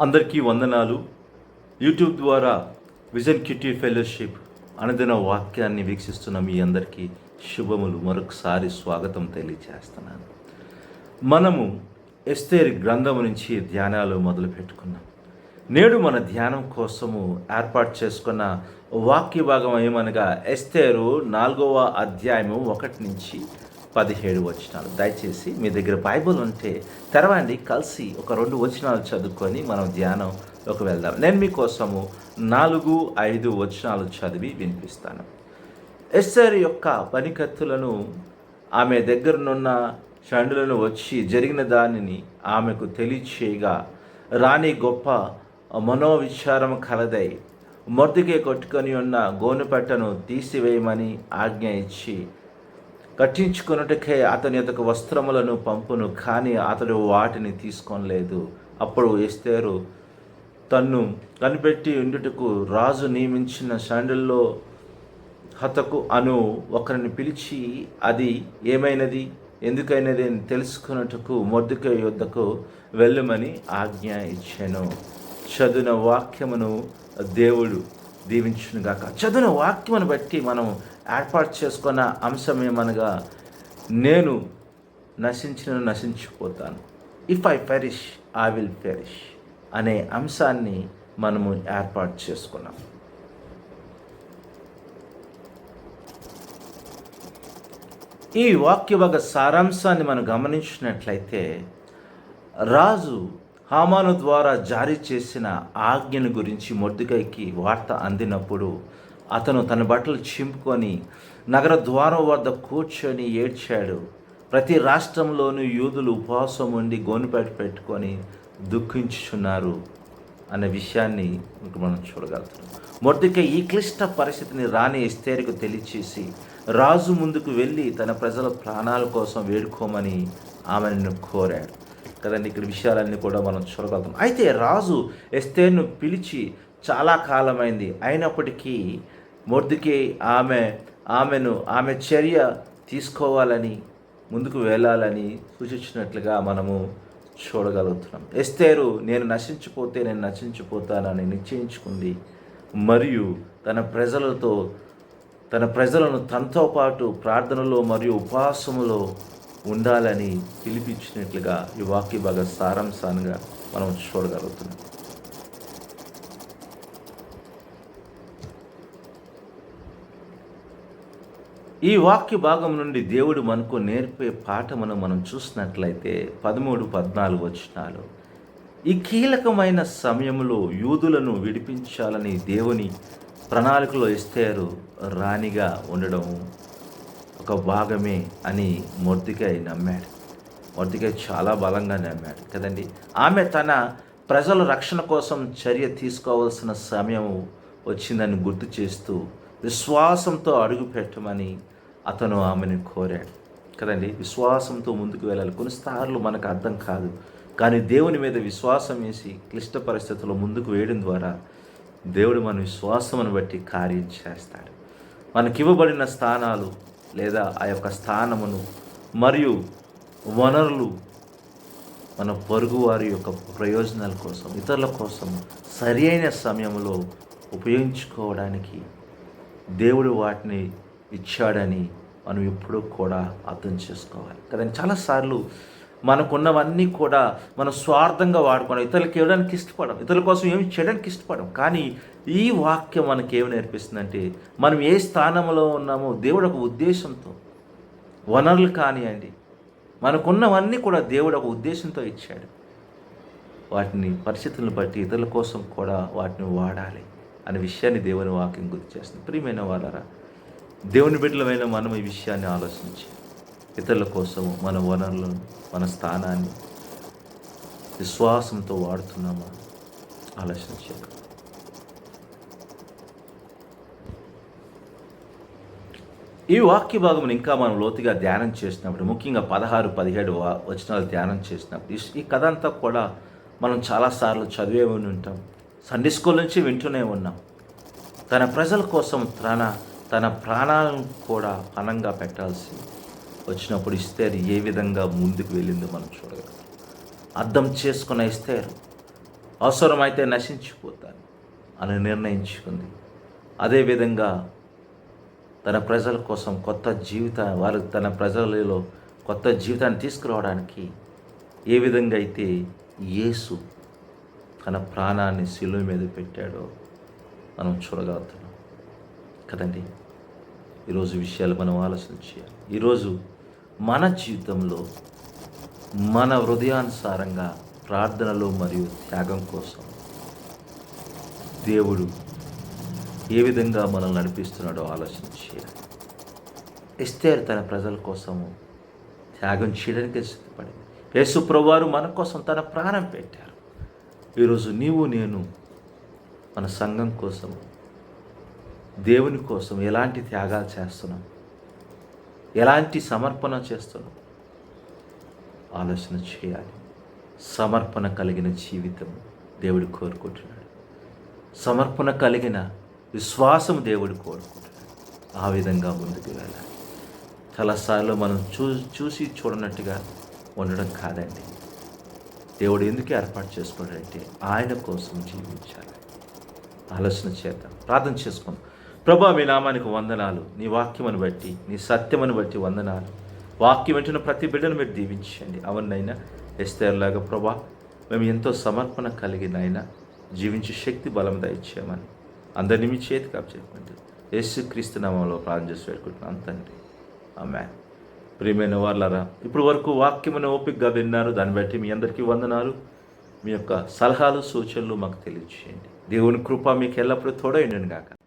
అందరికీ వందనాలు. యూట్యూబ్ ద్వారా విజన్ కిటీ ఫెలోషిప్ అనదిన వాక్యాన్ని వీక్షిస్తున్న మీ అందరికీ శుభములు. మరొకసారి స్వాగతం తెలియజేస్తున్నాను మనము ఎస్తేర్ గ్రంథం నుంచి ధ్యానాలు మొదలు పెట్టుకున్నాం నేడు మన ధ్యానం కోసము ఏర్పాటు చేసుకున్న వాక్య భాగం ఏమనగా ఎస్తేరు నాలుగవ అధ్యాయము ఒకటి నుంచి పదిహేడు వచనాలు. దయచేసి మీ దగ్గర బైబుల్ ఉంటే తెరవండి కలిసి ఒక రెండు వచనాలు చదువుకొని మనం ధ్యానంలోకి వెళ్దాం. నేను మీకోసము నాలుగు ఐదు వచనాలు చదివి వినిపిస్తాను. ఎస్ఆర్ యొక్క పనికత్తులను ఆమె దగ్గరనున్న షండులను వచ్చి జరిగిన దానిని ఆమెకు తెలియచేయగా రాణి గొప్ప మనోవిచారం కలదై మొద్దుకే కొట్టుకొని ఉన్న గోనుపెట్టను తీసివేయమని ఆజ్ఞ ఇచ్చి కట్టించుకున్నట్టుకే అతని యొక్క వస్త్రములను పంపును కానీ అతడు వాటిని తీసుకోలేదు అప్పుడు ఎస్తేరు తన్ను కనిపెట్టి ఉండుటకు రాజు నియమించిన శాండిల్లో హతకు అను ఒకరిని పిలిచి అది ఏమైనది? ఎందుకైనది అని తెలుసుకున్నట్టుకు మొద్దుక యుద్ధకు వెళ్ళమని ఆజ్ఞ ఇచ్చాను. చదువున వాక్యమును దేవుడు దీవించునుగాక. చదువున వాక్యమును బట్టి మనం ఏర్పాటు చేసుకున్న అంశం ఏమనగా నేను నశించిన నశించిపోతాను. If I perish I will perish అనే అంశాన్ని మనము ఏర్పాటు చేసుకున్నాం. ఈ వాక్య ఒక సారాంశాన్ని మనం గమనించినట్లయితే రాజు హామాను ద్వారా జారీ చేసిన ఆజ్ఞను గురించి మొద్దుకైకి వార్త అందినప్పుడు అతను తన బట్టలు చింపుకొని నగర ద్వారం వద్ద కూర్చొని ఏడ్చాడు. ప్రతి రాష్ట్రంలోనూ యూదులు ఉపవాసం ఉండి గోనుపేట పెట్టుకొని దుఃఖించుచున్నారు అనే విషయాన్ని మనం చూడగలుగుతాం. మొదటిగా ఈ క్లిష్ట పరిస్థితిని రాని ఎస్తేరుకు తెలియచేసి రాజు ముందుకు వెళ్ళి తన ప్రజల ప్రాణాల కోసం వేడుకోమని ఆమెను కోరాడు. కదండి ఇక్కడ విషయాలన్నీ కూడా మనం చూడగలుగుతాం. అయితే రాజు ఎస్తేర్ను పిలిచి చాలా కాలమైంది. అయినప్పటికీ మూర్తికి ఆమె ఆమెను ఆమె చర్య తీసుకోవాలని ముందుకు వెళ్ళాలని సూచించినట్లుగా మనము చూడగలుగుతున్నాం. ఎస్తేరు నేను నశించిపోతే నేను నశించిపోతానని నిశ్చయించుకుంది. మరియు తన ప్రజలతో తన ప్రజలను తనతో పాటు ప్రార్థనలో మరియు ఉపవాసములో ఉండాలని పిలిపించినట్లుగా ఈ వాక్య భాగ సారాంశాలుగా మనం చూడగలుగుతున్నాం. ఈ వాక్య భాగం నుండి దేవుడు మనకు నేర్పే పాఠమును మనం చూసినట్లయితే పదమూడు పద్నాలుగు వచనాలు. ఈ కీలకమైన సమయంలో యూదులను విడిపించాలని దేవుని ప్రణాళికలో ఇస్తారు రాణిగా ఉండడం ఒక భాగమే అని మొర్తికాయ్ నమ్మాడు. మొర్తికాయ్ చాలా బలంగా నమ్మాడు కదండి. ఆమె తన ప్రజల రక్షణ కోసం చర్య తీసుకోవాల్సిన సమయం వచ్చిందని గుర్తు చేస్తూ విశ్వాసంతో అడుగు పెట్టమని అతను ఆమెను కోరాడు. కదండి? విశ్వాసంతో ముందుకు వెళ్ళాలి. కొన్నిసార్లు మనకు అర్థం కాదు. కానీ దేవుని మీద విశ్వాసం వేసి క్లిష్ట పరిస్థితుల్లో ముందుకు వేయడం ద్వారా దేవుడు మన విశ్వాసమును బట్టి కార్యం చేస్తాడు. మనకివ్వబడిన స్థానాలు లేదా ఆ యొక్క స్థానమును మరియు వనరులు మన పొరుగువారి యొక్క ప్రయోజనాల కోసం ఇతరుల కోసం సరి అయిన సమయంలో ఉపయోగించుకోవడానికి దేవుడు వాటిని ఇచ్చాడని మనం ఎప్పుడూ కూడా అర్థం చేసుకోవాలి. కదండి? చాలాసార్లు మనకున్నవన్నీ కూడా మనం స్వార్థంగా వాడుకోవడం ఇతరులకు ఇవ్వడానికి ఇష్టపడం ఇతరుల కోసం ఏమి చేయడానికి ఇష్టపడం కానీ ఈ వాక్యం మనకి ఏమి నేర్పిస్తుందంటే మనం ఏ స్థానంలో ఉన్నామో దేవుడు ఒక ఉద్దేశంతో వనరులు కానివ్వండి మనకున్నవన్నీ కూడా దేవుడు ఒక ఉద్దేశంతో ఇచ్చాడు. వాటిని పరిస్థితులను బట్టి ఇతరుల కోసం కూడా వాటిని వాడాలి. అనే విషయాన్ని దేవుని వాక్యం గుర్తు చేస్తుంది. ప్రియమైన వాళ్ళరా దేవుని బిడ్డలమైన మనం ఈ విషయాన్ని ఆలోచించి ఇతరుల కోసము మన వనరులను మన స్థానాన్ని విశ్వాసంతో వాడుతున్నామా? ఆలోచించాక ఈ వాక్య భాగం ఇంకా మనం లోతుగా ధ్యానం చేసినప్పుడు ముఖ్యంగా పదహారు పదిహేడు వచనాలు ధ్యానం చేసినప్పుడు ఈ కథ అంతా కూడా మనం చాలాసార్లు చదివే ఉంటాం. సండే స్కూల్ నుంచి వింటూనే ఉన్నాం. తన ప్రజల కోసం తన తన ప్రాణాలను కూడా పణంగా పెట్టాల్సి వచ్చినప్పుడు ఇస్తేరు ఏ విధంగా ముందుకు వెళ్ళిందో మనం చూడగలం. అర్థం చేసుకున్న ఇస్తేరు అవసరమైతే నశించిపోతాను అని నిర్ణయించుకుంది. అదేవిధంగా తన ప్రజల కోసం కొత్త జీవిత వారు తన ప్రజలలో కొత్త జీవితాన్ని తీసుకురావడానికి ఏ విధంగా అయితే యేసు తన ప్రాణాన్ని శిలువ మీద పెట్టాడో మనం చూడగలుగుతున్నాం. కదండి? ఈరోజు విషయాలు మనం ఆలోచన చేయాలి. ఈరోజు మన జీవితంలో మన హృదయానుసారంగా ప్రార్థనలో మరియు త్యాగం కోసం దేవుడు ఏ విధంగా మనల్ని నడిపిస్తున్నాడో ఆలోచన చేయాలి. ఎస్తేరు తన ప్రజల కోసము త్యాగం చేయడానికి సిద్ధపడింది. యేసు ప్రభువారు మన కోసం తన ప్రాణం పెట్టారు. ఈరోజు నీవు నేను మన సంఘం కోసం దేవుని కోసం ఎలాంటి త్యాగాలు చేస్తున్నాం? ఎలాంటి సమర్పణ చేస్తున్నాం? ఆలోచన చేయాలి. సమర్పణ కలిగిన జీవితం దేవుడు కోరుకుంటున్నాడు. సమర్పణ కలిగిన విశ్వాసం దేవుడు కోరుకుంటున్నాడు. ఆ విధంగా ముందుకు వెళ్ళాలి. చాలాసార్లు మనం చూ చూసి చూడనట్టుగా ఉండడం కాదండి. దేవుడు ఎందుకు ఏర్పాటు చేసుకున్నాడంటే ఆయన కోసం జీవించాలి. ఆలోచన చేద్దాం. ప్రార్థన చేసుకుందాం. ప్రభా మీ నామానికి వందనాలు. నీ వాక్యమును బట్టి నీ సత్యమును బట్టి వందనాలు. వాక్యం వెంటన ప్రతి బిడ్డను మీరు దీవించండి. అవునైనా ఎస్తేలాగా ప్రభా మేము ఎంతో సమర్పణ కలిగినైనా జీవించే శక్తి బలం దయచేయమని అందరినీ మీ చేతికి అప్పచెప్పండి. యేసు క్రీస్తు నామంలో ప్రార్థన చేసి పెట్టుకుంటున్నాను తండ్రి. ఆమె ప్రియమైన వాళ్ళరా ఇప్పుడు వరకు వాక్యమును ఓపికగా విన్నారు. దాన్ని బట్టి మీ అందరికీ వందనాలు. మీ యొక్క సలహాలు సూచనలు మాకు తెలియజేయండి. దేవుని కృప మీకు ఎల్లప్పుడూ తోడైండను గాక